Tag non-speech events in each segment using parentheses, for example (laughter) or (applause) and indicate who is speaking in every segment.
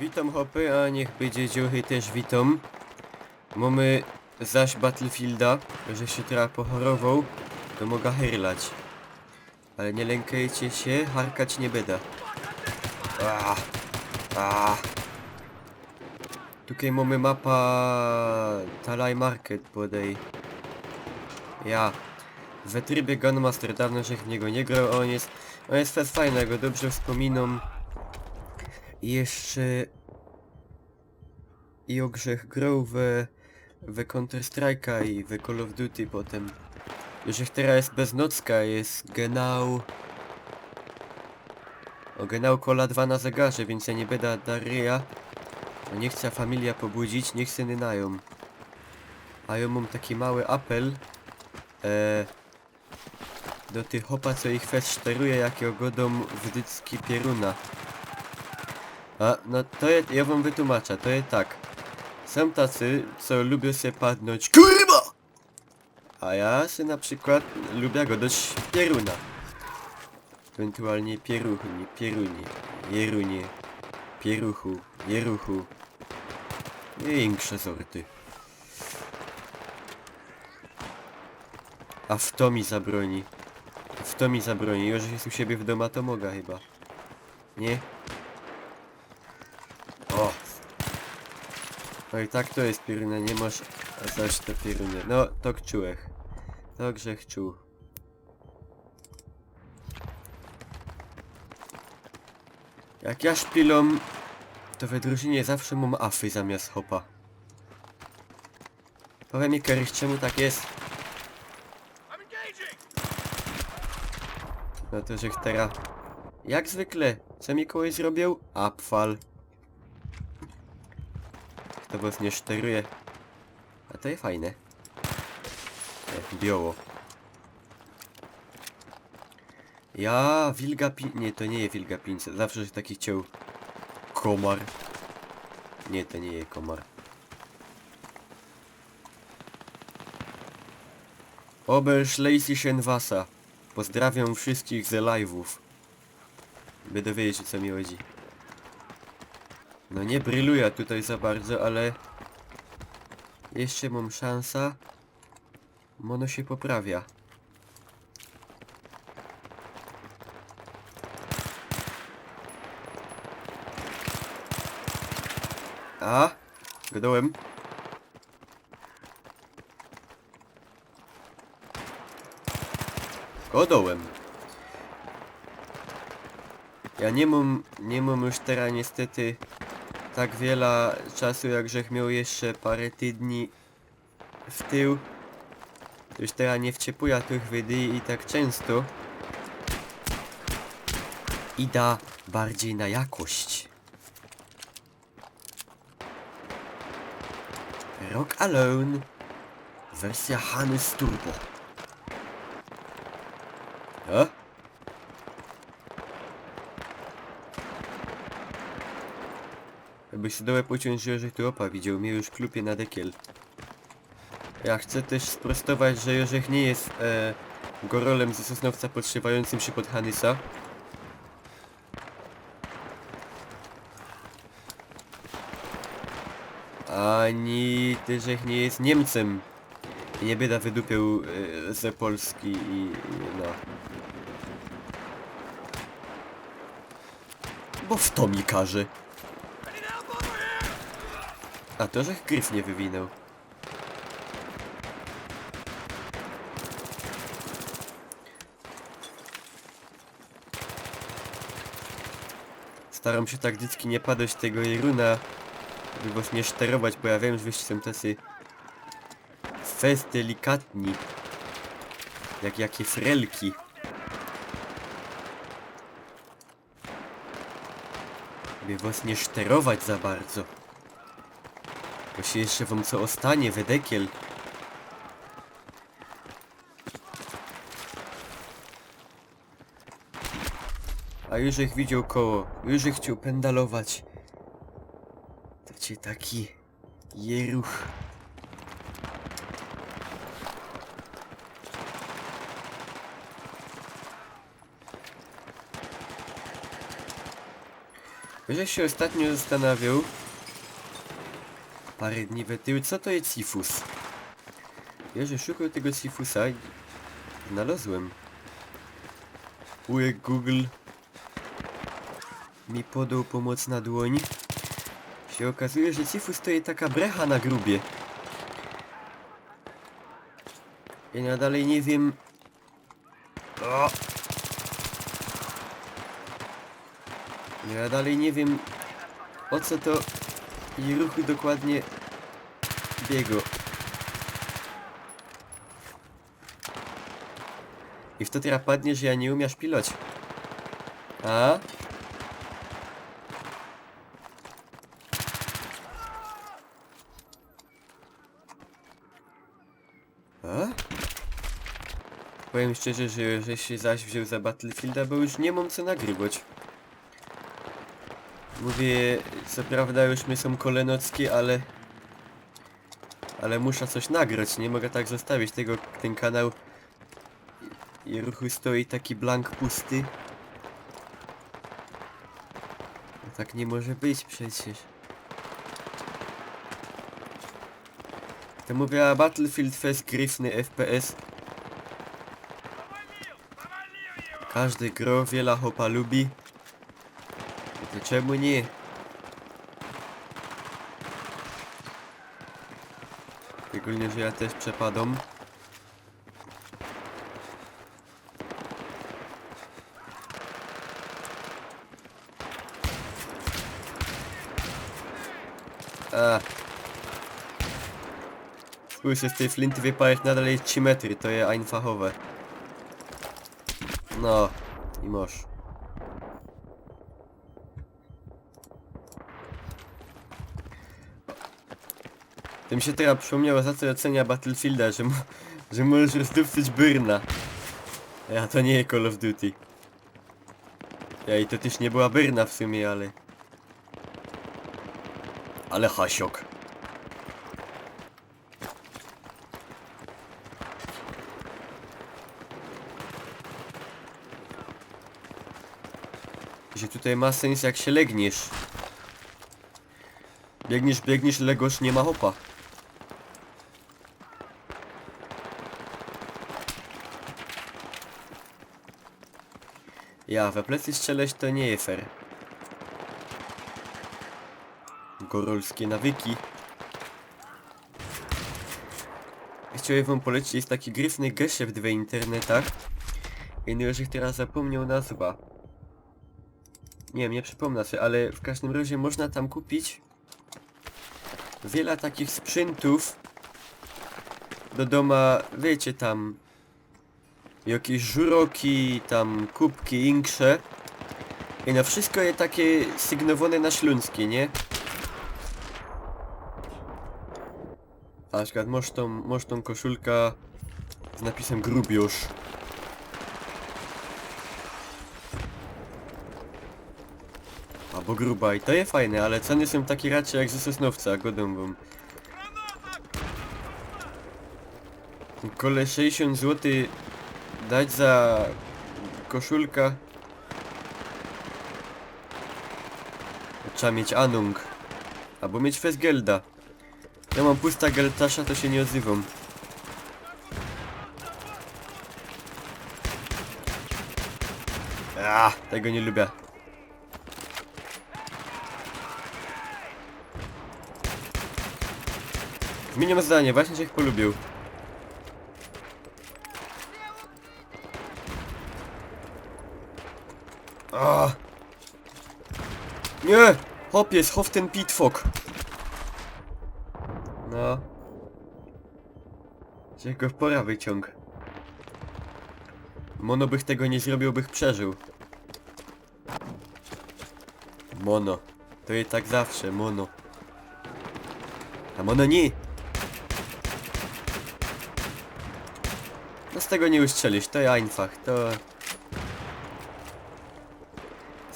Speaker 1: Witam hopy, a niech będzie dziuchy też witam. Mamy zaś Battlefielda, że się trochę pochorował, to mogę hyrlać. Ale nie lękajcie się, harkać nie będę. Ah. Tutaj mamy mapa Talai Market bodaj. Ja. We trybie Gunmaster dawno żech w niego nie grał, on jest, on jest fajnego, dobrze wspominam. Jeszcze... I ogrzech grał we... we Counter Strike'a i we Call of Duty potem. Ich teraz jest beznocka, jest genau... O genau kola 2 na zegarze, więc ja nie będę Daria. No nie chcę familia pobudzić, niech syny nają. A ja mam taki mały apel. E, do tych hopa, co ich fest szteruje, jakie godą wdycki pieruna. A, no to ja wam wytłumaczę, to jest tak. Są tacy, co lubią się padnąć KURWA! A ja się na przykład lubię go dać pieruna. Ewentualnie pieruchni, pierunie, jerunie, pieruchu, jeruchu. Większe sorty. A w to mi zabroni. W to mi zabroni. Już jest u siebie w domu, to mogę chyba. Nie? O! No i tak to jest pieruna, nie masz zaś to pierunie. No, to kczułech. To grzech czuł. Jak ja szpilom, to we drużynie zawsze mam afy zamiast hopa. Powiem mi Kerych, czemu tak jest? No to żech teraz... Jak zwykle, co Mikołaj zrobił? Apfal. To was nie szteruje. A to jest fajne. E, Biało. Ja, wilga pin... Nie, to nie jest wilga pince. Zawsze się taki chciał... Komar. Nie, to nie jest komar. Oberschlesy Shenwasa. Pozdrawiam wszystkich ze live'ów. Będę wiedzieć o co mi chodzi. No nie bryluję tutaj za bardzo, ale... Jeszcze mam szansa. Mono się poprawia. A? Godołem. Godołem. Ja nie mam, nie mam już teraz niestety tak wiele czasu, jak żech miał jeszcze parę tygodni w tył. To Już teraz nie wciepuję tych wydy i tak często. I da bardziej na jakość. Rock Alone. Wersja Hannes Turbo. A? Jakbyś się dołę pociąć, że tu opa widział mnie już klupie na dekiel. Ja chcę też sprostować, że Jorzech nie jest e, gorolem ze Sosnowca podszywającym się pod Hanysa. Ani Tyżech nie jest Niemcem. Nie bieda wydupił e, ze Polski i, i no. Bo w to mi każe. A to, że gryf nie wywinął. Staram się tak dziecki nie padać tego Jeruna, by was nie szterować, bo ja wiem, że wyście są tacy fest delikatni. Jak jakie frelki. By was nie szterować za bardzo. Się jeszcze wam co ostanie, wedekiel. A już ich widział koło, już ich chciał pendalować. To cię taki jeruch. Żeś się ostatnio zastanawiał parę dni we tył, co to jest Sifus? Ja, że szukał tego Sifusa i znalazłem. Ujek Google mi podał pomoc na dłoń. Się okazuje, że Sifus to jest taka brecha na grubie. Ja dalej nie wiem... O! Ja dalej nie wiem o co to i ruchy dokładnie biegło. I w to padnie, że ja nie umiesz piloć. A? A? Powiem szczerze, że, że się zaś wziął za Battlefielda, bo już nie mam co nagrywać. Mówię, co prawda już my są kolenockie, ale... Ale muszę coś nagrać, nie mogę tak zostawić tego, ten kanał i ruchu stoi taki blank pusty. No tak nie może być przecież. To mówię, a Battlefield Fest gryfny FPS. Każdy gro wiela hopa lubi. To czemu nie? Szczególnie, że ja też przepadam. A. Spójrzcie, z tej flinty wypałeś nadal jest 3 metry, to jest einfachowe. No, i moż. To mi się teraz przypomniało, za co ocenia Battlefielda, że, mo że możesz rozdupcyć Byrna. Ja to nie Call of Duty. Ja i to też nie była Byrna w sumie, ale... Ale hasiok. Że tutaj ma sens jak się legniesz. Biegniesz, biegniesz, legosz, nie ma hopa. Ja, we plecy strzelać to nie jest fair. Gorolskie nawyki. Chciałem wam polecić, jest taki gryfny geszef w internetach. I no już ich teraz zapomniał nazwa. Nie wiem, nie przypomnę sobie, ale w każdym razie można tam kupić wiele takich sprzętów do doma, wiecie tam jakieś żuroki, tam kubki, inkrze i no wszystko jest takie sygnowane na śląskie, nie? A na masz tą, masz tą koszulka z napisem grubiosz. Albo gruba i to jest fajne, ale ceny są takie raczej jak ze Sosnowca, godą wam. Kole 60 zł dać za koszulka. Trzeba mieć Anung. Albo mieć Fesgelda. Ja mam pusta Geltasza, to się nie odzywam. A, tego nie lubię. Zmieniam zdanie, właśnie się ich polubił. A. Nie! Hop jest, hof ten pitfok. No. Że go w pora wyciąg. Mono bych tego nie zrobił, bych przeżył. Mono. To jest tak zawsze, mono. A mono nie! No z tego nie ustrzelisz, to jest einfach, to...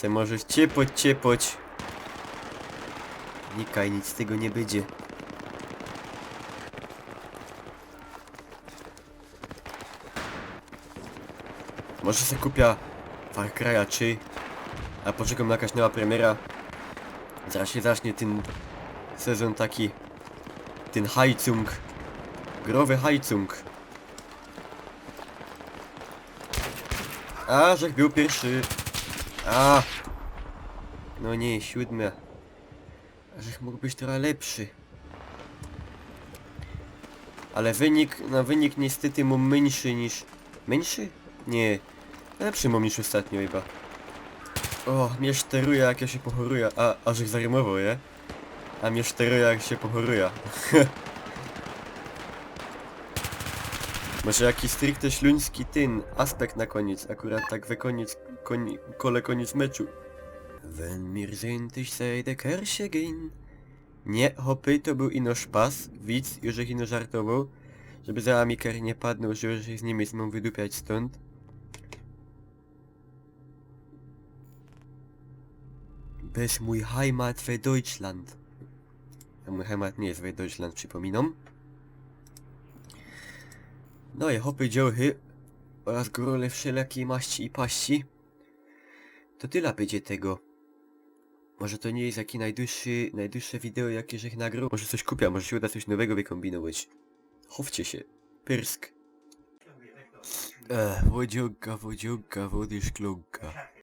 Speaker 1: Se możesz ciepać, ciepać. Nikaj, nic z tego nie będzie. Może se kupię Far Cry'a 3, a poczekam jakaś nowa premiera. Zaraz się zacznie ten sezon taki, ten hajcung, growy hajcung. A, żech był pierwszy. A. No nie, siódmy. A żech mógł być trochę lepszy. Ale wynik, no wynik niestety mu mniejszy niż... Mniejszy? Nie. Lepszy mam niż ostatnio chyba. O, mnie szteruje jak ja się pochoruję. A, a żech zarymował, je? A mnie szteruje jak się pochoruję. (laughs) Może jakiś stricte śluński ten aspekt na koniec, akurat tak we koniec, koni, kole koniec meczu. Wenn mir sind, ich sei der Kirche gehen. Nie, hopy, to był ino szpas, widz, już ich ino żartował. Żeby za Amiker nie padnął, że już z nimi mam wydupiać stąd. Bez mój Heimat für Deutschland. A mój Heimat nie jest für Deutschland, przypominam. No i hopy dziołchy oraz grole wszelakiej maści i paści. To tyle będzie tego. Może to nie jest jaki najdłuższy, najdłuższe wideo jakie żech nagrał? Może coś kupię, może się uda coś nowego wykombinować. Chowcie się. Pyrsk. Ech, wodzionka, wodzionka, wody szklonka.